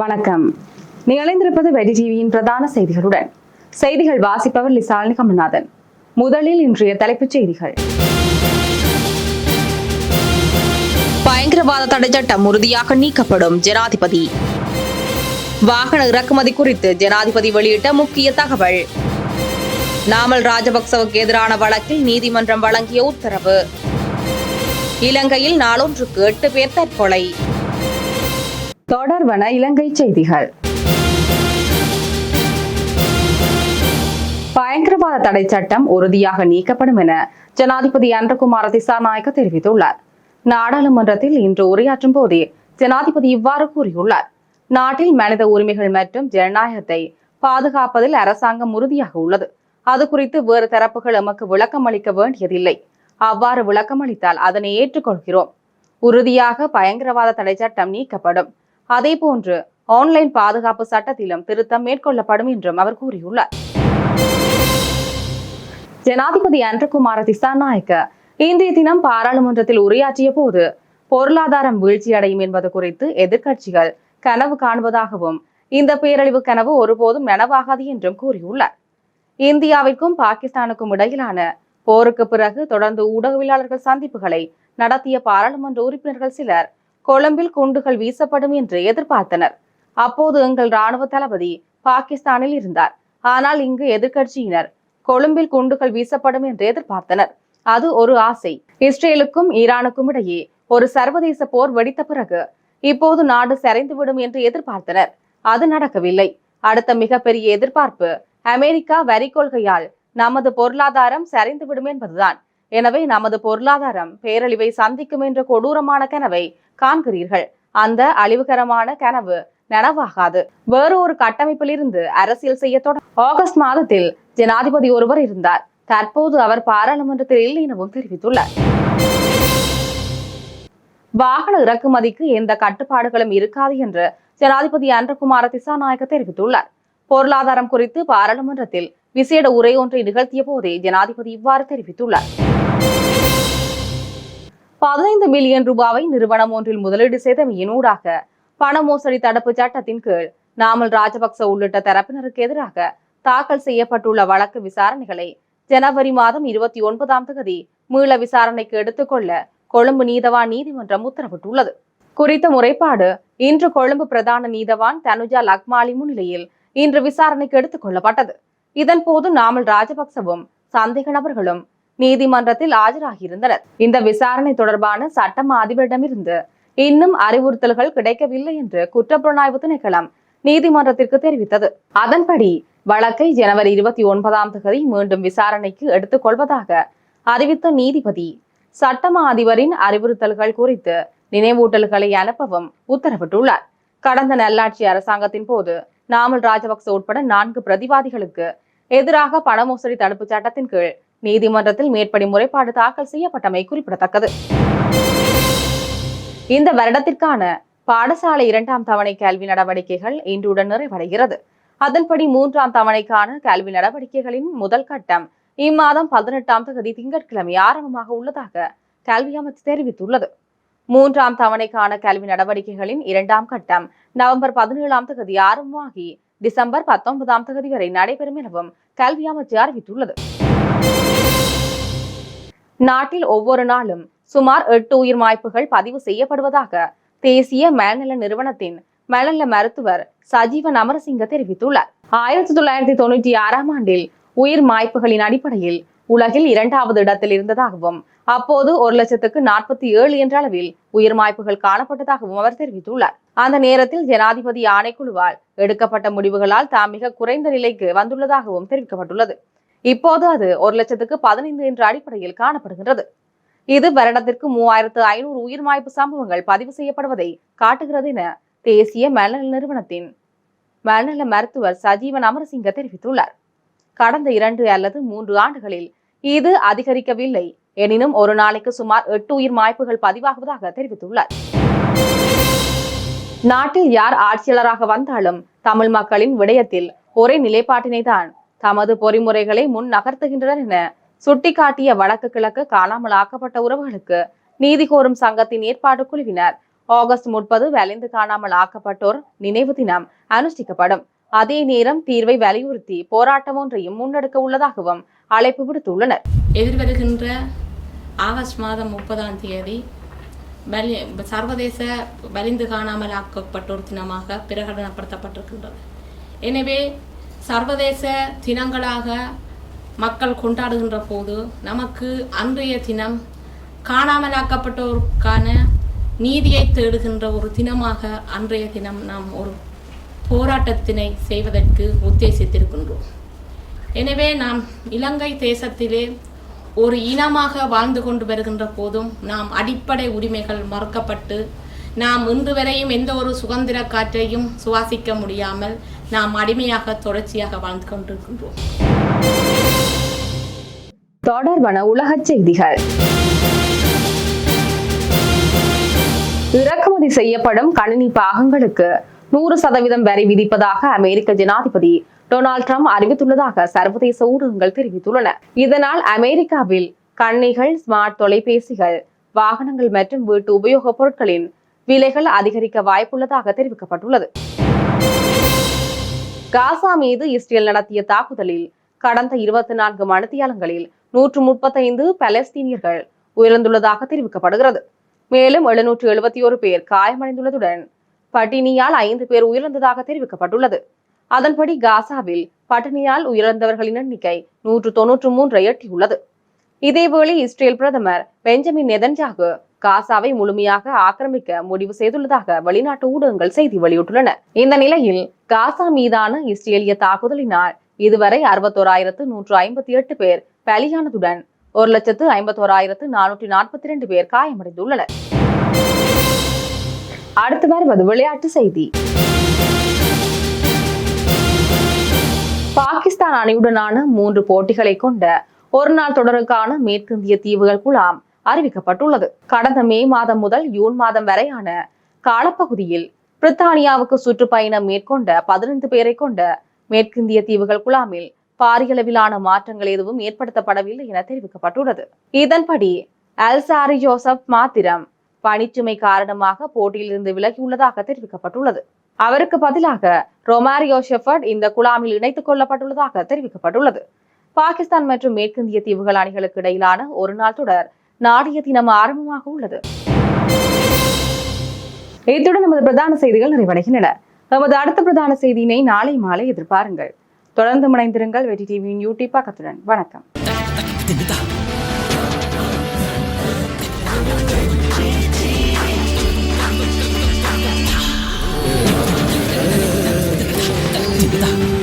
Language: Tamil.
வணக்கம். நீங்கள் இணைந்திருப்பது வெடி டிவியின் பிரதான செய்திகளுடன். செய்திகள் வாசிப்பவர் லிசாலினி கமல்நாதன். முதலில் இன்றைய தலைப்புச் செய்திகள். பயங்கரவாத தடை சட்டம் உறுதியாக நீக்கப்படும் ஜனாதிபதி. வாகன இறக்குமதி குறித்து ஜனாதிபதி வெளியிட்ட முக்கிய தகவல். நாமல் ராஜபக்சவுக்கு எதிரான வழக்கில் நீதிமன்றம் வழங்கிய உத்தரவு. இலங்கையில் நாளொன்றுக்கு எட்டு பேர் தற்கொலை. தொடர்வன இலங்கை செய்திகள். பயங்கரவாத தடை சட்டம் உறுதியாக நீக்கப்படும் என ஜனாதிபதி அன்றகுமார திசாநாயக்க தெரிவித்துள்ளார். நாடாளுமன்றத்தில் இன்று உரையாற்றும் போதே ஜனாதிபதி இவ்வாறு கூறியுள்ளார். நாட்டில் மனித உரிமைகள் மற்றும் ஜனநாயகத்தை பாதுகாப்பதில் அரசாங்கம் உறுதியாக உள்ளது. அது குறித்து வேறு தரப்புகள் எமக்கு விளக்கம் அளிக்க வேண்டியதில்லை. அவ்வாறு விளக்கம் அளித்தால் அதனை ஏற்றுக்கொள்கிறோம். உறுதியாக பயங்கரவாத தடை சட்டம் நீக்கப்படும். அதேபோன்று ஆன்லைன் பாதுகாப்பு சட்டத்திலும் திருத்தம் மேற்கொள்ளப்படும் என்றும் அவர் கூறியுள்ளார். ஜனாதிபதி அன்றகுமார திசாநாயக்க இன்றைய தினம் பாராளுமன்றத்தில் உரையாற்றிய போது பொருளாதாரம் வீழ்ச்சியடையும் என்பது குறித்து எதிர்க்கட்சிகள் கனவு காணுவதாகவும் இந்த பேரழிவு கனவு ஒருபோதும் நனவாகாது என்றும் கூறியுள்ளார். இந்தியாவிற்கும் பாகிஸ்தானுக்கும் இடையிலான போருக்கு பிறகு தொடர்ந்து ஊடகவியலாளர்கள் சந்திப்புகளை நடத்திய பாராளுமன்ற உறுப்பினர்கள் சிலர் கொழும்பில் குண்டுகள் வீசப்படும் என்று எதிர்பார்த்தனர். அப்போது எங்கள் ராணுவ தளபதி பாகிஸ்தானில் இருந்தார். ஆனால் இங்கு எதிர்க்கட்சியினர் கொழும்பில் குண்டுகள் வீசப்படும் என்று எதிர்பார்த்தனர். அது ஒரு ஆசை. இஸ்ரேலுக்கும் ஈரானுக்கும் இடையே ஒரு சர்வதேச போர் வெடித்த பிறகு இப்போது நாடு சரிந்துவிடும் என்று எதிர்பார்த்தனர். அது நடக்கவில்லை. அடுத்த மிகப்பெரிய எதிர்பார்ப்பு அமெரிக்கா வரி கொள்கையால் நமது பொருளாதாரம் சரிந்துவிடும் என்பதுதான். எனவே நமது பொருளாதாரம் பேரழிவை சந்திக்கும் என்ற கொடூரமான கனவை காண்கிறீர்கள். அந்த அழிவுகரமான கனவு நனவாகாது. வேறு ஒரு கட்டமைப்பில் இருந்து அரசியல் செய்ய ஆகஸ்ட் மாதத்தில் ஜனாதிபதி ஒருவர் இருந்தார். தற்போது அவர் பாராளுமன்றத்தில் இல்லை எனவும் தெரிவித்துள்ளார். வாகன இறக்குமதிக்கு எந்த கட்டுப்பாடுகளும் இருக்காது என்று ஜனாதிபதி அன்றகுமார திசாநாயக்க தெரிவித்துள்ளார். பொருளாதாரம் குறித்து பாராளுமன்றத்தில் விசேட உரை ஒன்றை நிகழ்த்திய போதே ஜனாதிபதி இவ்வாறு தெரிவித்துள்ளார். பதினைந்து மில்லியன் ரூபாவை நிறுவனம் ஒன்றில் முதலீடு செய்தமையினூடாக பண மோசடி தடுப்பு சட்டத்தின் கீழ் நாமல் ராஜபக்ச உள்ளிட்ட தரப்பினருக்கு எதிராக தாக்கல் செய்யப்பட்டுள்ள வழக்கு விசாரணைகளை ஜனவரி மாதம் இருபத்தி ஒன்பதாம் தேதி மீள விசாரணைக்கு எடுத்துக்கொள்ள கொழும்பு நீதவான் நீதிமன்றம் உத்தரவிட்டுள்ளது. குறித்த முறைப்பாடு இன்று கொழும்பு பிரதான நீதவான் தனுஜா லக்மாலி முன்னிலையில் இன்று விசாரணைக்கு எடுத்துக் கொள்ளப்பட்டது. இதன் போது நாமல் ராஜபக்சவும் சந்தேக நபர்களும் நீதிமன்றத்தில் ஆஜராகியிருந்தனர். இந்த விசாரணை தொடர்பான சட்டம் அதிபரிடமிருந்து இன்னும் அறிவுறுத்தல்கள் கிடைக்கவில்லை என்று குற்றப்புலனாய்வு திணைக்களம் நீதிமன்றத்திற்கு தெரிவித்தது. அதன்படி வழக்கை ஜனவரி இருபத்தி ஒன்பதாம் தேதி மீண்டும் விசாரணைக்கு எடுத்துக் கொள்வதாக அறிவித்த நீதிபதி சட்டமா அதிபரின் அறிவுறுத்தல்கள் குறித்து நினைவூட்டல்களை அனுப்பவும் உத்தரவிட்டுள்ளார். கடந்த நல்லாட்சி அரசாங்கத்தின் போது நாமல் ராஜபக்ச உட்பட நான்கு பிரதிவாதிகளுக்கு எதிராக பண மோசடி தடுப்பு சட்டத்தின் கீழ் நீதிமன்றத்தில் மேற்படி முறைப்பாடு தாக்கல் செய்யப்பட்டமை குறிப்பிடத்தக்கது. இந்த வருடத்திற்கான பாடசாலை இரண்டாம் தவணை கல்வி நடவடிக்கைகள் இன்றுடன் நிறைவடைகிறது. அதன்படி மூன்றாம் தவணைக்கான கல்வி நடவடிக்கைகளின் முதல் கட்டம் இம்மாதம் பதினெட்டாம் தேதி திங்கட்கிழமை ஆரம்பமாக உள்ளதாக கல்வி அமைச்சு தெரிவித்துள்ளது. மூன்றாம் தவணைக்கான கல்வி நடவடிக்கைகளின் இரண்டாம் கட்டம் நவம்பர் பதினேழாம் தேதி ஆரம்பமாகி டிசம்பர் பத்தொன்பதாம் தேதி வரை நடைபெறும் எனவும் கல்வி அமைச்சு அறிவித்துள்ளது. நாட்டில் ஒவ்வொரு நாளும் சுமார் எட்டு உயிர் வாய்ப்புகள் பதிவு செய்யப்படுவதாக தேசிய மேல்நல நிறுவனத்தின் மேல்நல மருத்துவர் சஜீவன் அமரசிங்க தெரிவித்துள்ளார். ஆயிரத்தி தொள்ளாயிரத்தி தொண்ணூற்றி ஆறாம் ஆண்டில் உயிர் மாய்ப்புகளின் அடிப்படையில் உலகில் இரண்டாவது இடத்தில் இருந்ததாகவும் அப்போது ஒரு லட்சத்துக்கு நாற்பத்தி ஏழு என்ற அளவில் உயிர் மாய்ப்புகள் காணப்பட்டதாகவும் அவர் தெரிவித்துள்ளார். அந்த நேரத்தில் ஜனாதிபதி ஆணைக்குழுவால் எடுக்கப்பட்ட முடிவுகளால் தாம் மிக குறைந்த நிலைக்கு வந்துள்ளதாகவும் தெரிவிக்கப்பட்டுள்ளது. இப்போது அது ஒரு லட்சத்துக்கு பதினைந்து என்ற அடிப்படையில் காணப்படுகின்றது. இது வருடத்திற்கு மூவாயிரத்து ஐநூறு உயிர் மாய்ப்பு சம்பவங்கள் பதிவு செய்யப்படுவதை காட்டுகிறது என தேசிய மனநல நிறுவனத்தின் மனநல மருத்துவர் சஜீவன் அமரசிங்க தெரிவித்துள்ளார். கடந்த இரண்டு அல்லது மூன்று ஆண்டுகளில் இது அதிகரிக்கவில்லை. எனினும் ஒரு நாளைக்கு சுமார் எட்டு உயிர் மாய்ப்புகள் பதிவாகுவதாக தெரிவித்துள்ளார். நாட்டில் யார் ஆட்சியாளராக வந்தாலும் தமிழ் மக்களின் விடயத்தில் ஒரே நிலைப்பாட்டினை தான் தமது பொறிமுறைகளை முன் நகர்த்துகின்றனர் என சுட்டிக்காட்டிய வடக்கு கிழக்கு காணாமல் ஆக்கப்பட்ட உறவுகளுக்கு நீதி கோரும் சங்கத்தின் ஏற்பாடு குழுவினர் ஆகஸ்ட் முப்பது வலிந்து காணாமல் ஆக்கப்பட்டோர் நினைவு தினம் அனுஷ்டிக்கப்படும். அதே நேரம் தீர்வை வலியுறுத்தி போராட்டம் ஒன்றையும் முன்னெடுக்க உள்ளதாகவும் அழைப்பு விடுத்துள்ளனர். எதிர்வருகின்ற ஆகஸ்ட் மாதம் முப்பதாம் தேதி பலி சர்வதேச வலிந்து காணாமல் ஆக்கப்பட்டோர் தினமாக பிரகடனப்படுத்தப்பட்டிருக்கின்றது. எனவே சர்வதேச தினங்களாக மக்கள் கொண்டாடுகின்ற போது நமக்கு அன்றைய தினம் காணாமலாக்கப்பட்டோருக்கான நீதியை தேடுகின்ற ஒரு தினமாக அன்றைய தினம் நாம் ஒரு போராட்டத்தினை செய்வதற்கு உத்தேசித்திருக்கின்றோம். எனவே நாம் இலங்கை தேசத்திலே ஒரு இனமாக வாழ்ந்து கொண்டு வருகின்ற போதும் நாம் அடிப்படை உரிமைகள் மறுக்கப்பட்டு நாம் இன்று வரையும் எந்த ஒரு சுதந்திர காற்றையும் சுவாசிக்க முடியாமல் நாம் அடிமையாக தொடர்ச்சியாக வாழ்ந்து கொண்டிருக்கின்றோம். தொடர்பான உலகச் செய்திகள். இறக்குமதி செய்யப்படும் கணினி பாகங்களுக்கு நூறு சதவீதம் வரி விதிப்பதாக அமெரிக்க ஜனாதிபதி டொனால்ட் ட்ரம்ப் அறிவித்துள்ளதாக சர்வதேச ஊடகங்கள் தெரிவித்துள்ளன. இதனால் அமெரிக்காவில் கண்ணிகள் ஸ்மார்ட் தொலைபேசிகள் வாகனங்கள் மற்றும் வீட்டு உபயோகப் பொருட்களின் விலைகள் அதிகரிக்க வாய்ப்புள்ளதாக தெரிவிக்கப்பட்டுள்ளது. காசா மீது இஸ்ரேல் நடத்திய தாக்குதலில் கடந்த இருபத்தி நான்கு மணித்தியாலங்களில் நூற்று முப்பத்தைந்து பலஸ்தீனியர்கள் உயர்ந்துள்ளதாக தெரிவிக்கப்படுகிறது. மேலும் எழுநூற்று எழுபத்தி ஒரு பேர் காயமடைந்துள்ளதுடன் பட்டினியால் ஐந்து பேர் உயிரிழந்ததாக தெரிவிக்கப்பட்டுள்ளது. அதன்படி காசாவில் பட்டினியால் உயிரிழந்தவர்களின் எண்ணிக்கை நூற்று தொன்னூற்று மூன்றை எட்டியுள்ளது. இதேவேளை இஸ்ரேல் பிரதமர் பெஞ்சமின் நெதன்ஜாகு காசாவை முழுமையாக ஆக்கிரமிக்க முடிவு செய்துள்ளதாக வெளிநாட்டு ஊடகங்கள் செய்தி வெளியிட்டுள்ளன. இந்த நிலையில் காசா மீதான இஸ்ரேலிய தாக்குதலினால் இதுவரை அறுபத்தோராயிரத்து நூற்று ஐம்பத்தி எட்டு பேர் பலியானதுடன் ஒரு லட்சத்து ஐம்பத்தோராயிரத்து நானூற்றி நாற்பத்தி இரண்டு பேர் காயமடைந்துள்ளனர். அடுத்து வருவது விளையாட்டு செய்தி. பாகிஸ்தான் அணியுடனான மூன்று போட்டிகளை கொண்ட ஒரு நாள் தொடருக்கான மேற்கிந்திய தீவுகள் குழாம் அறிவிக்கப்பட்டுள்ளது. கடந்த மே மாதம் முதல் ஜூன் மாதம் வரையான காலப்பகுதியில் பிரித்தானியாவுக்கு சுற்றுப்பயணம் மேற்கொண்ட பதினைந்து பேரை கொண்ட மேற்கிந்திய தீவுகள் குழாமில் பாரியளவிலான மாற்றங்கள் எதுவும் ஏற்படுத்தப்படவில்லை என தெரிவிக்கப்பட்டுள்ளது. இதன்படி அல்சாரி ஜோசப் மாத்திரம் பணிச்சுமை காரணமாக போட்டியிலிருந்து விலகியுள்ளதாக தெரிவிக்கப்பட்டுள்ளது அவருக்கு பதிலாக ரொமாரியோ ஷெஃபர்ட் இந்த குழாமில் இணைத்துக் கொள்ளப்பட்டுள்ளதாக தெரிவிக்கப்பட்டுள்ளது பாகிஸ்தான் மற்றும் மேற்கிந்திய தீவுகள் அணிகளுக்கு இடையிலான ஒரு நாள் தொடர் நாடிய தினம் ஆரம்பமாக உள்ளது இத்துடன் நமது பிரதான செய்திகள் நிறைவடைகின்றன நமது அடுத்த பிரதான செய்தியினை நாளை மாலை எதிர்பாருங்கள் தொடர்ந்து இணைந்திருங்கள் வெற்றி டிவியின் யூடியூப் பக்கத்துடன் வணக்கம் 的.